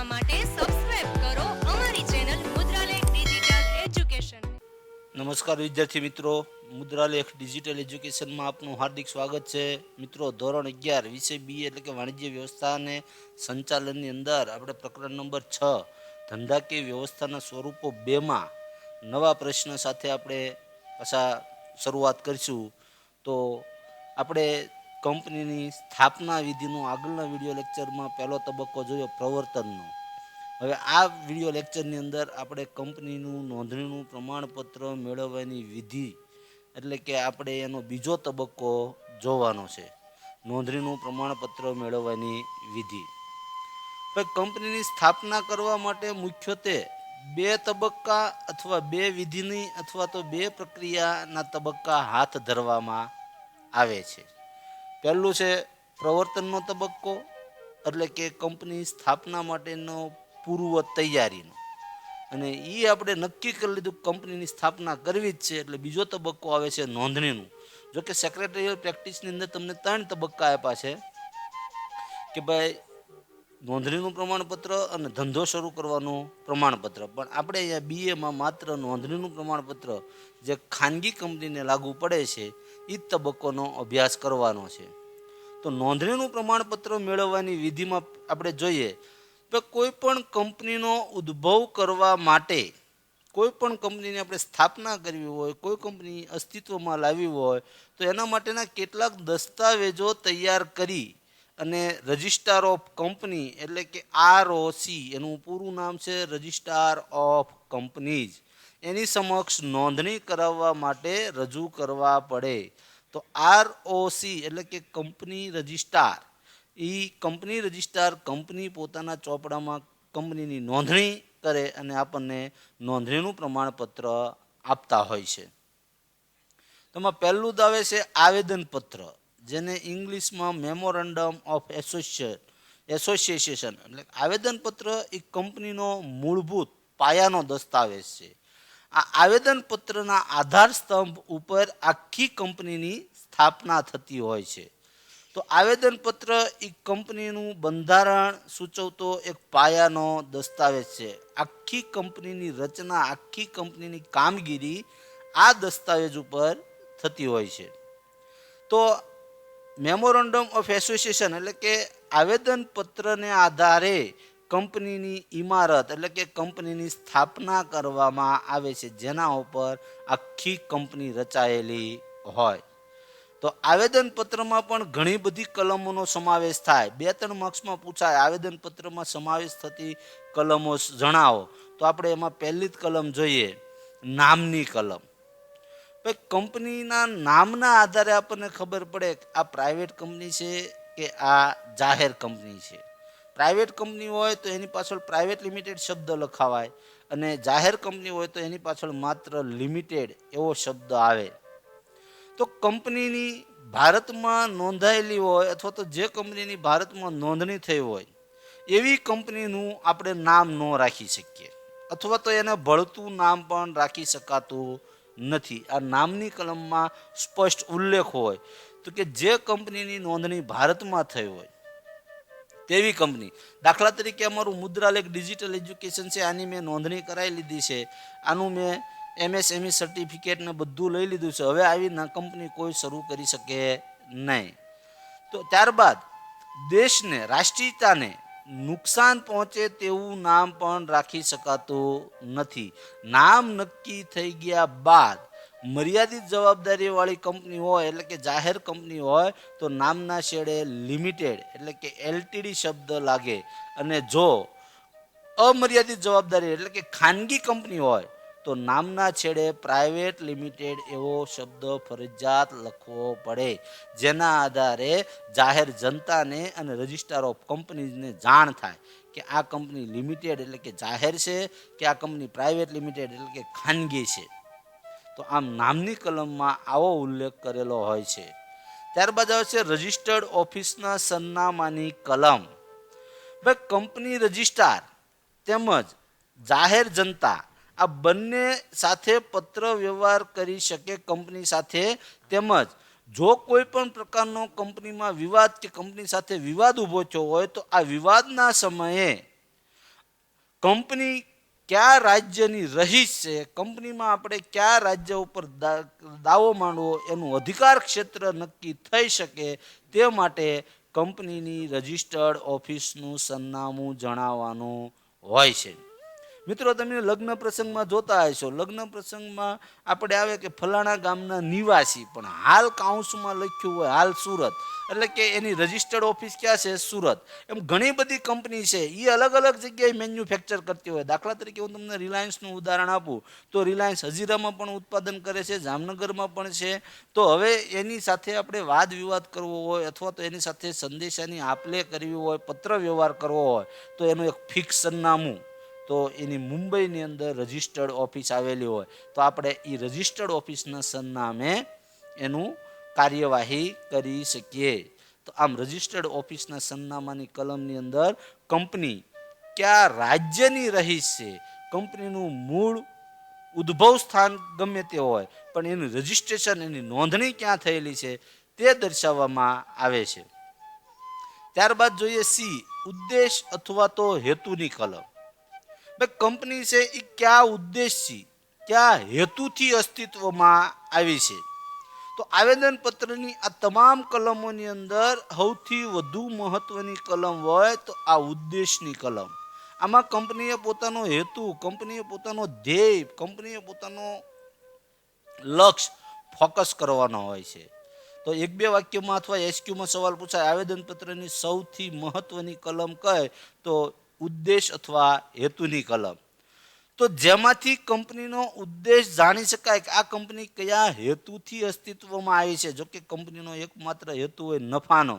જોવા માટે સબસ્ક્રાઇબ કરો અમારી ચેનલ મુદ્રાલેખ ડિજિટલ એજ્યુકેશન નમસ્કાર વિદ્યાર્થી મિત્રો, મુદ્રાલેખ ડિજિટલ એજ્યુકેશનમાં આપનું હાર્દિક સ્વાગત છે. મિત્રો, ધોરણ અગિયાર, વિષય બી એટલે કે વાણિજ્ય વ્યવસ્થા અને સંચાલનની અંદર આપણે પ્રકરણ નંબર છ, ધંધાકીય વ્યવસ્થાના સ્વરૂપો બેમાં નવા પ્રશ્ન સાથે આપણે પાછા શરૂઆત કરીશું. તો આપણે કંપનીની સ્થાપના વિધિનો આગળના વીડિયો લેક્ચરમાં પહેલો તબક્કો જોયો પ્રવર્તનનો. હવે આ વીડિયો લેક્ચરની અંદર આપણે કંપનીનું નોંધણીનું પ્રમાણપત્ર મેળવવાની વિધિ, એટલે કે આપણે એનો બીજો તબક્કો જોવાનો છે. નોંધણીનું પ્રમાણપત્ર મેળવવાની વિધિ. કંપનીની સ્થાપના કરવા માટે મુખ્યત્વે બે તબક્કા અથવા બે વિધિની અથવા તો બે પ્રક્રિયાના તબક્કા હાથ ધરવામાં આવે છે. પહેલું છે પ્રવર્તનનો તબક્કો, એટલે કે કંપની સ્થાપના માટેનો પૂર્વ તૈયારીનો. અને એ આપણે નક્કી કરી લીધું કંપનીની સ્થાપના કરવી જ છે, એટલે બીજો તબક્કો આવે છે નોંધણીનું. જો કે સેક્રેટરીયલ પ્રેક્ટિસની અંદર તમને ત્રણ તબક્કા આપ્યા છે, કે ભાઈ નોંધણીનું પ્રમાણપત્ર અને ધંધો શરૂ કરવાનું પ્રમાણપત્ર. પણ આપણે અહીંયા બીએમાં માત્ર નોંધણીનું પ્રમાણપત્ર જે ખાનગી કંપનીને લાગુ પડે છે એ તબક્કોનો અભ્યાસ કરવાનો છે. તો નોંધણીનું પ્રમાણપત્ર મેળવવાની વિધિમાં આપણે જોઈએ તો કોઈ પણ કંપનીનો ઉદ્ભવ કરવા માટે કોઈ પણ કંપનીની આપણે સ્થાપના કરવી હોય, કોઈ કંપની અસ્તિત્વમાં લાવવી હોય, તો એના માટેના કેટલાક દસ્તાવેજો તૈયાર કરી અને રજિસ્ટ્રાર ઓફ કંપની એટલે કે આરઓસી, એનું પૂરું નામ છે રજિસ્ટ્રાર ઓફ કંપનીઝ. એની સમક્ષ નોંધણી કરાવવા માટે રજૂ કરવા પડે. તો આરઓસી એટલે કે કંપની રજિસ્ટ્રાર. એ કંપની રજિસ્ટ્રાર કંપની પોતાના ચોપડામાં કંપનીની નોંધણી કરે અને આપણને નોંધણીનું પ્રમાણપત્ર આપતા હોય છે. તેમાં પહેલું દાવે છે આવેદનપત્ર, જેને ઇંગ્લિશમાં મેમોરેન્ડમ ઓફ એસોસિએટ એસોસિએશન એટલે આવેદનપત્ર એ કંપનીનો મૂળભૂત પાયાનો દસ્તાવેજ છે. આ આવેદનપત્રના આધાર સ્તંભ ઉપર આખી કંપનીની સ્થાપના થતી હોય છે. તો આવેદનપત્ર એ કંપનીનું બંધારણ સૂચવતો એક પાયાનો દસ્તાવેજ છે. આખી કંપનીની રચના, આખી કંપનીની કામગીરી આ દસ્તાવેજ ઉપર થતી હોય છે. તો મેમોરેન્ડમ ઓફ એસોસિએશન એટલે કે આવેદનપત્રને આધારે કંપનીની ઇમારત એટલે કે કંપનીની સ્થાપના કરવામાં આવે છે. જેના ઉપર આખી કંપની રચાયેલી હોય. તો આવેદનપત્રમાં પણ ઘણી બધી કલમોનો સમાવેશ થાય. બે ત્રણ માર્ક્સમાં પૂછાય, આવેદનપત્રમાં સમાવેશ થતી કલમો જણાવો. તો આપણે એમાં પહેલી જ કલમ જોઈએ, નામની કલમ. ભાઈ, કંપનીના નામના આધારે આપણને ખબર પડે કે આ પ્રાઇવેટ કંપની છે કે આ જાહેર કંપની છે. પ્રાઇવેટ કંપની હોય તો એની પાછળ પ્રાઇવેટ લિમિટેડ શબ્દ લખાવાય અને જાહેર કંપની હોય તો એની પાછળ માત્ર લિમિટેડ એવો શબ્દ આવે. તો કંપનીની ભારતમાં નોંધાયેલી હોય અથવા તો જે કંપનીની ભારતમાં નોંધણી થઈ હોય, એવી કંપનીનું આપણે નામ ન રાખી શકીએ. અથવા તો એને ભળતું નામ પણ રાખી શકાતું નથી. આ નામની કલમમાં સ્પષ્ટ ઉલ્લેખ હોય તો કે જે કંપનીની નોંધણી ભારતમાં થઈ હોય, તેવી કંપની. દાખલા તરીકે અમારું મુદ્રાલેખ ડિજિટલ એજ્યુકેશન છે, આની મેં નોંધણી કરાવી લીધી છે. આનું મેં એમએસએમઈ સર્ટિફિકેટ ને બધું લઈ લીધું છે. હવે આવી ના કંપની કોઈ શરૂ કરી શકે નહીં. તો ત્યારબાદ દેશને, રાષ્ટ્રીયતાને નુકસાન પહોંચે તેવું નામ પણ રાખી શકાતું નથી. નામ નક્કી થઈ ગયા બાદ મર્યાદિત જવાબદારીવાળી કંપની હોય, એટલે કે જાહેર કંપની હોય, તો નામના છેડે લિમિટેડ, એટલે કે એલટીડી શબ્દ લાગે. અને જો અમર્યાદિત જવાબદારી, એટલે કે ખાનગી કંપની હોય તો નામના છેડે પ્રાઇવેટ લિમિટેડ એવો શબ્દ ફરજિયાત લખવો પડે, જેના આધારે જાહેર જનતાને અને રજિસ્ટ્રાર ઓફ કંપનીઝને જાણ થાય કે આ કંપની લિમિટેડ એટલે કે જાહેર છે કે આ કંપની પ્રાઇવેટ લિમિટેડ એટલે કે ખાનગી છે. તો આમ નામની કલમમાં આવો ઉલ્લેખ કરેલો હોય છે. ત્યારબાદ આવે છે રજિસ્ટર્ડ ઓફિસના સરનામાની કલમ. ભાઈ, કંપની રજિસ્ટ્રાર તેમજ જાહેર જનતા આ બંને સાથે પત્ર વ્યવહાર કરી શકે કંપની સાથે તેમજ જો કોઈ પણ પ્રકારનો કંપનીમાં વિવાદ કે કંપની સાથે વિવાદ ઊભો થયો હોય તો આ વિવાદના સમયે કંપની કયા રાજ્યની રહીશ છે, કંપનીમાં આપણે કયા રાજ્ય ઉપર દાવો માંડવો, એનું અધિકાર ક્ષેત્ર નક્કી થઈ શકે તે માટે કંપનીની રજિસ્ટર્ડ ઓફિસનું સરનામું જણાવવાનું હોય છે. મિત્રો, તમે લગ્ન પ્રસંગમાં જોતા હશો. લગ્ન પ્રસંગમાં આપણે આવે કે ફલાણા ગામના નિવાસી, પણ હાલ કાઉન્સમાં લખ્યું હોય હાલ સુરત. એટલે કે એની રજિસ્ટર્ડ ઓફિસ ક્યાં છે? સુરત. એમ ઘણી બધી કંપની છે. એ અલગ અલગ જગ્યાએ મેન્યુફેક્ચર કરતી હોય. દાખલા તરીકે હું તમને રિલાયન્સનું ઉદાહરણ આપું. તો રિલાયન્સ હજીરામાં પણ ઉત્પાદન કરે છે, જામનગરમાં પણ છે. તો હવે એની સાથે આપણે વાદ વિવાદ કરવો હોય અથવા તો એની સાથે સંદેશાની આપલે કરવી હોય, પત્ર વ્યવહાર કરવો હોય, તો એનું એક ફિક્સ સરનામું તો એની મુંબઈની અંદર રજિસ્ટર્ડ ઓફિસ આવેલી હોય, તો આપણે એ રજિસ્ટર્ડ ઓફિસના સરનામે એનું કાર્યવાહી કરી શકીએ. તો આમ રજિસ્ટર્ડ ઓફિસના સરનામાની કલમની અંદર કંપની કયા રાજ્યની રહીશ છે, કંપનીનું મૂળ ઉદ્ભવ સ્થાન ગમે તે હોય, પણ એનું રજિસ્ટ્રેશન, એની નોંધણી ક્યાં થયેલી છે તે દર્શાવવામાં આવે છે. ત્યારબાદ જોઈએ સી, ઉદ્દેશ અથવા તો હેતુની કલમ. ભાઈ કંપની છે એ કયા ઉદ્દેશથી, કયા હેતુથી અસ્તિત્વમાં આવી છે? તો આવેદનપત્રની આ તમામ કલમોની અંદર સૌથી વધુ મહત્વની કલમ હોય તો આ ઉદ્દેશની કલમ. આમાં કંપનીએ પોતાનો હેતુ, કંપનીએ પોતાનો ધ્યેય, કંપનીએ પોતાનો લક્ષ્ય ફોકસ કરવાનો હોય છે. તો એક બે વાક્યમાં અથવા એસક્યુમાં સવાલ પૂછાય, આવેદનપત્રની સૌથી મહત્વની કલમ કહે તો ઉદ્દેશ અથવા હેતુની કલમ. તો જેમાંથી કંપનીનો ઉદ્દેશ જાણી શકાય કે આ કંપની કયા હેતુથી અસ્તિત્વમાં આવી છે જો કે કંપનીનો એકમાત્ર હેતુ હોય નફાનો.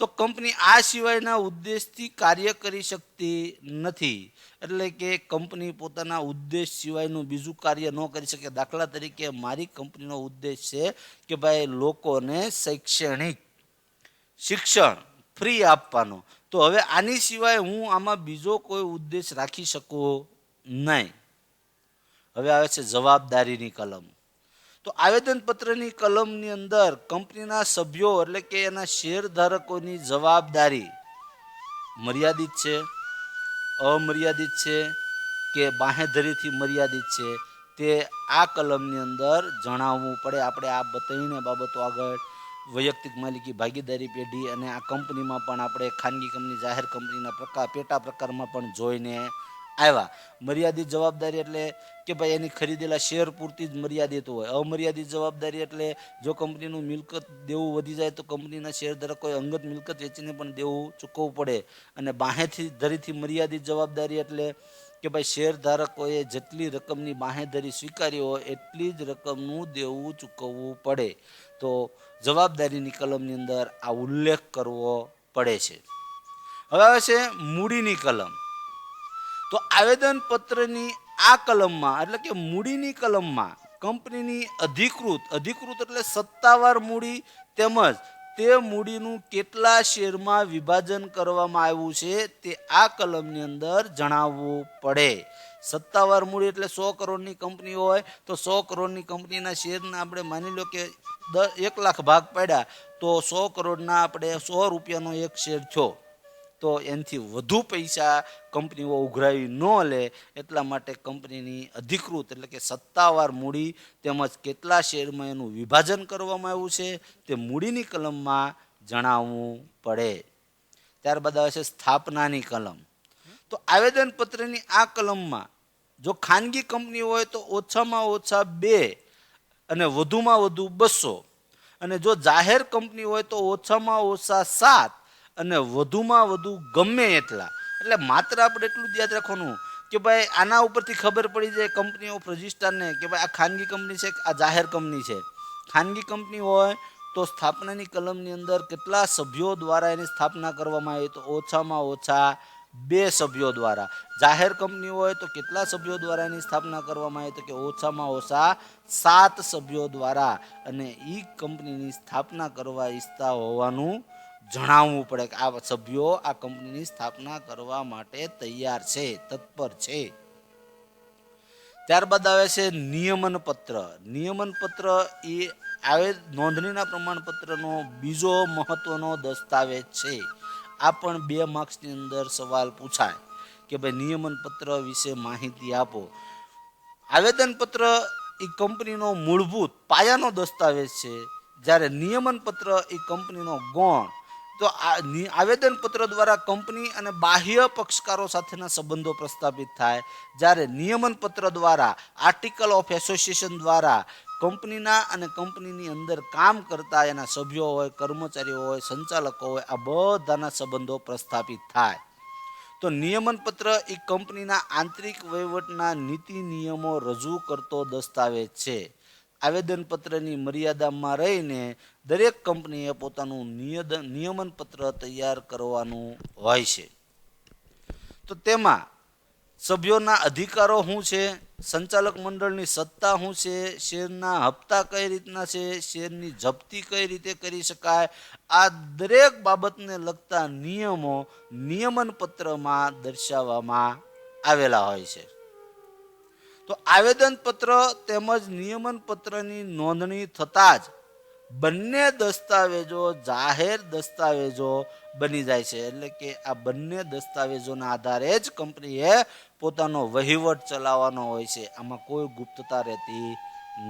તો કંપની આ સિવાયના ઉદ્દેશથી કાર્ય કરી શકતી નથી, એટલે કે કંપની પોતાના ઉદ્દેશ સિવાયનું બીજું કાર્ય ન કરી શકે. દાખલા તરીકે મારી કંપનીનો ઉદ્દેશ છે કે ભાઈ લોકોને શૈક્ષણિક શિક્ષણ ફ્રી આપવાનો. તો હવે આની સિવાય હું આમાં બીજો કોઈ ઉદ્દેશ રાખી શકું નહીં. હવે આવે છે જવાબદારીની કલમ. તો આવેદનપત્રની કલમની અંદર કંપનીના સભ્યો એટલે કે એના શેરધારકોની જવાબદારી મર્યાદિત છે, અમર્યાદિત છે કે બાંહેધરીથી મર્યાદિત છે તે આ કલમની અંદર જણાવવું પડે. આપણે આ બતાવીને બાબતો આગળ વૈયક્તિક માલિકી, ભાગીદારી પેઢી અને આ કંપનીમાં પણ આપણે ખાનગી કંપની, જાહેર કંપનીના પ્રકાર, પેટા પ્રકારમાં પણ જોઈને આવ્યા. મર્યાદિત જવાબદારી એટલે કે ભાઈ એની ખરીદેલા શેર પૂરતી જ મર્યાદિત હોય. અમર્યાદિત જવાબદારી એટલે જો કંપનીનું મિલકત દેવું વધી જાય તો કંપનીના શેરધારકોએ અંગત મિલકત વેચીને પણ દેવું ચૂકવવું પડે. અને બાહેથી, ધરીથી મર્યાદિત જવાબદારી એટલે કે ભાઈ શેરધારકોએ જેટલી રકમની બાહેધરી સ્વીકારી હોય એટલી જ રકમનું દેવું ચૂકવવું પડે. તો જવાબદારીની કલમની અંદર આ ઉલ્લેખ કરવો પડે છે. હવે આવે છે મૂડીની કલમ. તો આવેદનપત્રની આ કલમમાં, એટલે કે મૂડીની કલમમાં કંપનીની અધિકૃત અધિકૃત એટલે સત્તાવાર મૂડી તેમજ તે મૂડીનું કેટલા શેરમાં વિભાજન કરવામાં આવ્યું છે તે આ કલમની અંદર જણાવવું પડે. સત્તાવાર મૂડી એટલે સો કરોડની કંપની હોય તો સો કરોડની કંપનીના શેરના આપણે માની લો કે એક લાખ ભાગ પાડ્યા તો સો કરોડના આપણે સો રૂપિયાનો એક શેર થયો. તો એનાથી વધુ પૈસા કંપનીઓ ઉઘરાવી ન લે એટલા માટે કંપનીની અધિકૃત એટલે કે સત્તાવાર મૂડી તેમજ કેટલા શેરમાં એનું વિભાજન કરવામાં આવ્યું છે તે મૂડીની કલમમાં જણાવવું પડે. ત્યારબાદ આવે છે સ્થાપનાની કલમ. તો આવેદનપત્રની આ કલમમાં જો ખાનગી કંપની હોય તો ઓછામાં ઓછા બે અને વધુમાં વધુ બસો અને જો જાહેર કંપની હોય તો ઓછામાં ઓછા સાત અને વધુમાં વધુ ગમે એટલા. એટલે માત્ર આપણે એટલું જ યાદ રાખવાનું કે ભાઈ આના ઉપરથી ખબર પડી જાય કંપની ઓફ રજિસ્ટરને કે ભાઈ આ ખાનગી કંપની છે આ જાહેર કંપની છે. ખાનગી કંપની હોય તો સ્થાપનાની કલમની અંદર કેટલા સભ્યો દ્વારા એની સ્થાપના કરવામાં આવી તો ઓછામાં ઓછા બે સભ્યો દ્વારા. જાહેર કંપની હોય તો કેટલા સભ્યો દ્વારા એની સ્થાપના કરવામાં આવી તો કે ઓછામાં ઓછા સાત સભ્યો દ્વારા. અને એ કંપનીની સ્થાપના કરવા ઈચ્છતા હોવાનું જણાવવું પડે કે આ સભ્યો આ કંપનીની સ્થાપના કરવા માટે તૈયાર છે, તત્પર છે. ત્યારબાદ આવે છે નિયમન પત્ર નિયમન પત્ર એ આવે નોંધણીના પ્રમાણપત્રનો બીજો મહત્વનો દસ્તાવેજ છે. આ પણ બે માર્ક્સની અંદર સવાલ પૂછાય કે ભાઈ નિયમન પત્ર વિશે માહિતી આપો. આવેદનપત્ર એ કંપનીનો મૂળભૂત પાયાનો દસ્તાવેજ છે. જ્યારે નિયમન પત્ર એ કંપનીનો ગૌણ તો આવેદનપત્ર દ્વારા કંપની અને બાહ્ય પક્ષકારો સાથેના સંબંધો પ્રસ્થાપિત થાય. જ્યારે નિયમન પત્ર દ્વારા, આર્ટિકલ ઓફ એસોસિએશન દ્વારા કંપનીના અને કંપનીની અંદર કામ કરતા એના સભ્યો હોય, કર્મચારીઓ હોય, સંચાલકો હોય, આ બધાના સંબંધો પ્રસ્થાપિત થાય. તો નિયમન પત્ર એ કંપનીના આંતરિક વહીવટના નીતિ નિયમો રજૂ કરતો દસ્તાવેજ છે. આવેદન પત્રની મર્યાદામાં રહીને દરેક કંપનીએ પોતાનું નિયમન પત્ર તૈયાર કરવાનું હોય છે. તો તેમાં સભ્યોના અધિકારો શું છે? સંચાલક મંડળની સત્તા શું છે? શેરના હપ્તા કઈ રીતના છે? શેરની જપ્તી કઈ રીતે કરી શકાય? આ દરેક બાબતને લગતા નિયમો નિયમન પત્રમાં દર્શાવવામાં આવેલા હોય છે. તો આવેદન પત્ર તેમજ નિયમન પત્રની નોંધણી થતાં જ બંને દસ્તાવેજો જાહેર દસ્તાવેજો બની જાય છે. એટલે કે આ બંને દસ્તાવેજોના આધારે જ કંપનીએ પોતાનો વહીવટ ચલાવવાનો હોય છે. આમાં કોઈ ગુપ્તતા રહેતી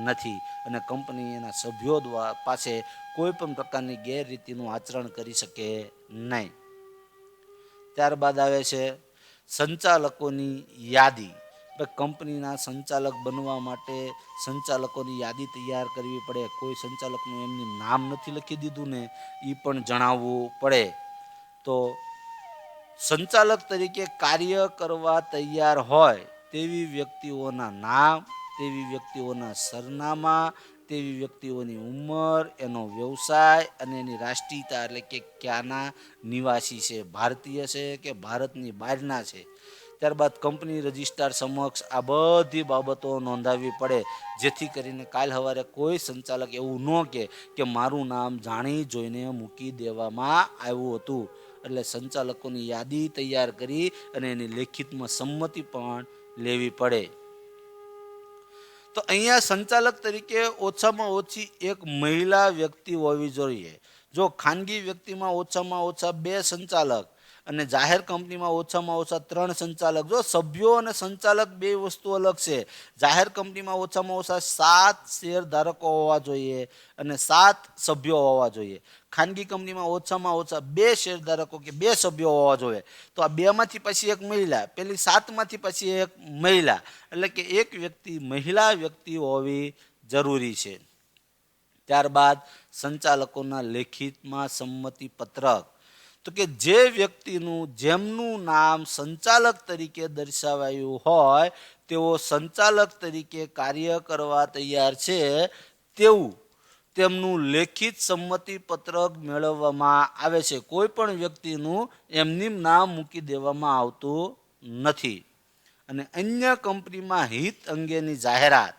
નથી અને કંપની એના સભ્યો દ્વારા પાસે કોઈ પણ પ્રકારની ગેરરીતિનું આચરણ કરી શકે નહીં. ત્યારબાદ આવે છે સંચાલકોની યાદી. કંપનીના સંચાલક બનવા માટે સંચાલકોની યાદી તૈયાર કરવી પડે. કોઈ સંચાલકનું એમનું નામ નથી લખી દીધું ને એ પણ જણાવવું પડે. તો સંચાલક તરીકે કાર્ય કરવા તૈયાર હોય તેવી વ્યક્તિઓના નામ, તેવી વ્યક્તિઓના સરનામા તેવી વ્યક્તિઓની ઉંમર, એનો વ્યવસાય અને એની રાષ્ટ્રીયતા એટલે કે ક્યાંના નિવાસી છે, ભારતીય છે કે ભારતની બહારના છે. ત્યારબાદ કંપની રજિસ્ટ્રાર સમક્ષ આ બધી બાબતો નોંધાવવી પડે, જેથી કરીને કાલ સવારે કોઈ સંચાલક એવું ન કહે કે મારું નામ જાણી જોઈને મૂકી દેવામાં આવ્યું હતું. એટલે સંચાલકોની યાદી તૈયાર કરી અને એની લેખિતમાં સંમતિ પણ લેવી પડે. તો અહીંયા સંચાલક તરીકે ઓછામાં ઓછી એક મહિલા વ્યક્તિ હોવી જોઈએ. જો ખાનગી વ્યક્તિમાં ઓછામાં ઓછા બે સંચાલક અને જાહેર કંપનીમાં ઓછામાં ઓછા ત્રણ સંચાલક. જો સભ્યો અને સંચાલક બે વસ્તુ અલગ છે, જાહેર કંપનીમાં ઓછામાં ઓછા સાત શેર ધારકો હોવા જોઈએ અને સાત સભ્યો હોવા જોઈએ. ખાનગી કંપનીમાં ઓછામાં ઓછા બે શેર ધારકો કે બે સભ્યો હોવા જોઈએ. તો આ બેમાંથી પછી એક મહિલા, પેલી સાતમાંથી પછી એક મહિલા. એટલે કે એક વ્યક્તિ મહિલા વ્યક્તિ હોવી જરૂરી છે. ત્યારબાદ સંચાલકોના લેખિતમાં સંમતિ પત્રક તો કે જે વ્યક્તિનું જેમનું નામ સંચાલક તરીકે દર્શાવાયું હોય, તેઓ સંચાલક તરીકે કાર્ય કરવા તૈયાર છે, તેવું તેમનું લેખિત સંમતિ પત્રક મેળવવામાં આવે છે. કોઈ પણ વ્યક્તિનું એમની નામ મૂકી દેવામાં આવતું નથી. અને અન્ય કંપનીમાં હિત અંગેની જાહેરાત.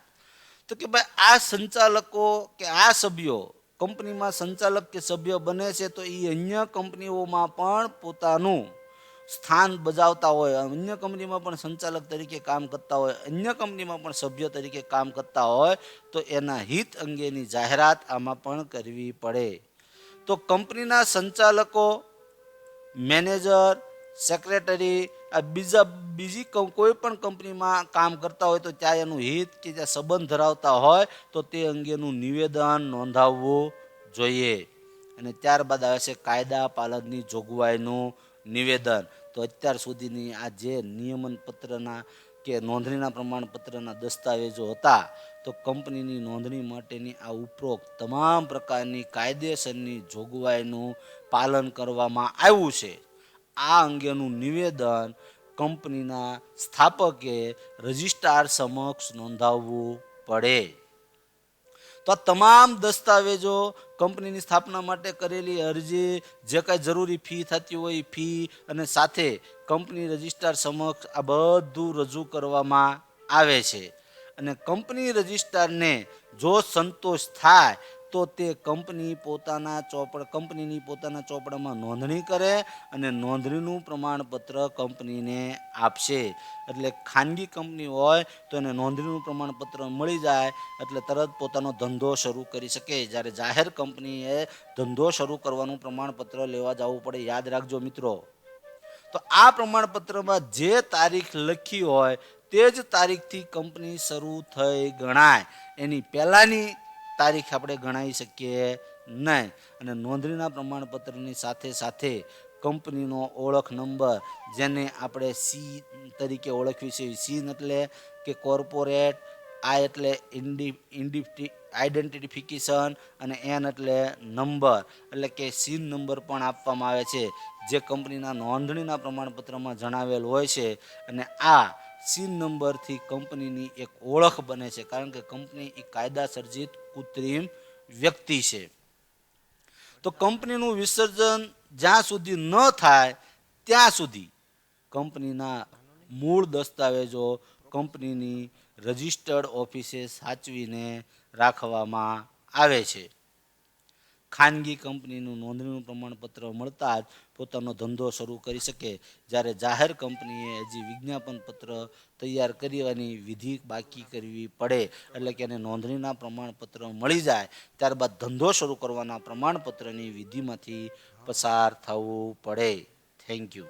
તો કે ભાઈ આ સંચાલકો કે આ સભ્યો કંપનીમાં સંચાલક કે સભ્ય બને છે, તો એ અન્ય કંપનીઓમાં પણ પોતાનું સ્થાન બજાવતા હોય, અન્ય કંપનીમાં પણ સંચાલક તરીકે કામ કરતા હોય, અન્ય કંપનીમાં પણ સભ્ય તરીકે કામ કરતા હોય, તો એના હિત અંગેની જાહેરાત આમાં પણ કરવી પડે. તો કંપનીના સંચાલકો, મેનેજર, સેક્રેટરી આ બીજા, બીજી કોઈ પણ કંપનીમાં કામ કરતા હોય તો ત્યાં એનું હિત કે ત્યાં સંબંધ ધરાવતા હોય તો તે અંગેનું નિવેદન નોંધાવવું જોઈએ. અને ત્યારબાદ આવે છે કાયદા પાલનની જોગવાઈનું નિવેદન. તો અત્યાર સુધીની આ જે નિયમન પત્રના કે નોંધણીના પ્રમાણપત્રના દસ્તાવેજો હતા, તો કંપનીની નોંધણી માટેની આ ઉપરોક્ત તમામ પ્રકારની કાયદેસરની જોગવાઈનું પાલન કરવામાં આવ્યું છે. આ અંગેનું નિવેદન કંપનીના સ્થાપકે રજિસ્ટ્રાર સમક્ષ નોંધાવવું પડે. તો આ તમામ દસ્તાવેજો કંપનીની સ્થાપના માટે કરેલી અરજી, જે કાંઈ જરૂરી ફી થતી હોય ફી અને સાથે કંપની રજિસ્ટ્રાર સમક્ષ આ બધું રજૂ કરવામાં આવે છે. અને કંપની રજિસ્ટ્રારને જો સંતોષ થાય તો તે કંપની પોતાના ચોપડ, કંપનીની પોતાના ચોપડામાં નોંધણી કરે અને નોંધણીનું પ્રમાણપત્ર કંપનીને આપશે. એટલે ખાનગી કંપની હોય તો એને નોંધણીનું પ્રમાણપત્ર મળી જાય, એટલે તરત પોતાનો ધંધો શરૂ કરી શકે. જ્યારે જાહેર કંપનીએ ધંધો શરૂ કરવાનું પ્રમાણપત્ર લેવા જવું પડે, યાદ રાખજો મિત્રો. તો આ પ્રમાણપત્રમાં જે તારીખ લખી હોય, તે જ તારીખથી કંપની શરૂ થઈ ગણાય. એની પહેલાંની તારીખ આપણે ગણાવી શકીએ નહીં. અને નોંધણીના પ્રમાણપત્રની સાથે સાથે કંપનીનો ઓળખ નંબર, જેને આપણે સી તરીકે ઓળખવી છે સી એટલે કે કોર્પોરેટ આ એટલે ઇન્ડી ઇન્ડિફટી આઈડેન્ટિફિકેશન અને એન એટલે નંબર. એટલે કે સીન નંબર પણ આપવામાં આવે છે, જે કંપનીના નોંધણીના પ્રમાણપત્રમાં જણાવેલ હોય છે. અને આ સીન નંબરથી કંપનીની એક ઓળખ બને છે. કારણ કે કંપની એ કાયદા સર્જિત કૃત્રિમ વ્યક્તિ છે. તો કંપનીનું વિસર્જન જ્યાં સુધી ન થાય, ત્યાં સુધી કંપનીના મૂળ દસ્તાવેજો કંપનીની રજિસ્ટર્ડ ઓફિસે સાચવીને રાખવામાં આવે છે. ખાનગી કંપનીનું નોંધણીનું પ્રમાણપત્ર મળતા જ પોતાનો ધંધો શરૂ કરી શકે. જ્યારે જાહેર કંપનીએ હજી વિજ્ઞાપન પત્ર તૈયાર કરવાની વિધિ બાકી કરવી પડે, એટલે કે એને નોંધણીના પ્રમાણપત્ર મળી જાય, ત્યારબાદ ધંધો શરૂ કરવાના પ્રમાણપત્રની વિધિમાંથી પસાર થવું પડે. Thank you